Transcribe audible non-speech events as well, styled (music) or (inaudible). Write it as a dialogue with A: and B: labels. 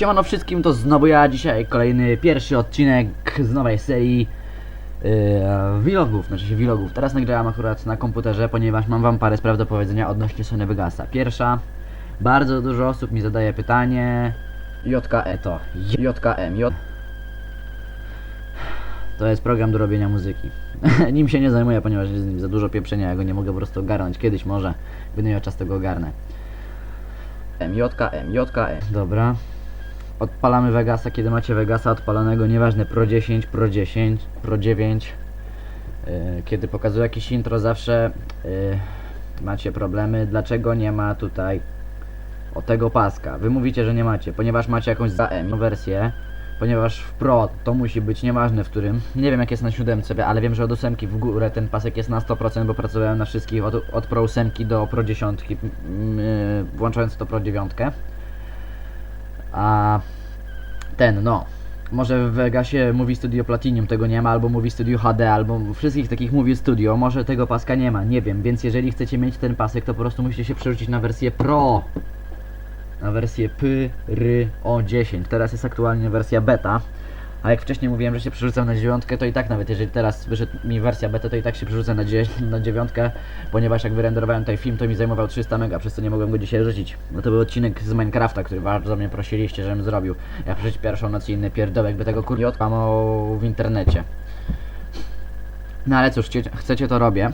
A: Siemano wszystkim, to znowu ja, dzisiaj kolejny pierwszy odcinek z nowej serii yy, vlogów, znaczy się vlogów. Teraz nagrałem akurat na komputerze, ponieważ mam wam parę spraw do powiedzenia odnośnie Sony Vegasa. Pierwsza, bardzo dużo osób mi zadaje pytanie JKE to, JKM, J... To jest program do robienia muzyki. (laughs) Nim się nie zajmuję, ponieważ jest z nim za dużo pieprzenia, ja go nie mogę po prostu ogarnąć. Kiedyś może, będę miał czas to go ogarnę. MJKM, JKM. Dobra. Odpalamy Vegasa, kiedy macie Vegasa odpalonego, nieważne Pro 10, Pro 10, Pro 9. Yy, kiedy pokazuję jakieś intro, zawsze yy, macie problemy. Dlaczego nie ma tutaj o tego paska? Wy mówicie, że nie macie, ponieważ macie jakąś za wersję. Ponieważ w Pro to musi być nieważne w którym. Nie wiem jak jest na 7, ale wiem, że od 8 w górę ten pasek jest na 100%, bo pracowałem na wszystkich od, od Pro 8 do Pro 10, yy, włączając to Pro 9. A ten, no. Może w Vegasie Movie Studio Platinum tego nie ma, albo Movie Studio HD, albo wszystkich takich Movie Studio, może tego paska nie ma, nie wiem, więc jeżeli chcecie mieć ten pasek, to po prostu musicie się przerzucić na wersję Pro. Na wersję PRO 10. Teraz jest aktualnie wersja beta. A jak wcześniej mówiłem, że się przerzucam na dziewiątkę, to i tak nawet jeżeli teraz wyszedł mi wersja beta, to i tak się przerzucę na, na dziewiątkę, ponieważ jak wyrenderowałem tutaj film, to mi zajmował 300 mega, przez co nie mogłem go dzisiaj rzucić. No to był odcinek z Minecrafta, który bardzo mnie prosiliście, żebym zrobił. Ja przecież pierwszą noc i inny pierdołek, by tego kurwa odpamał w internecie. No ale cóż, chcecie to robię.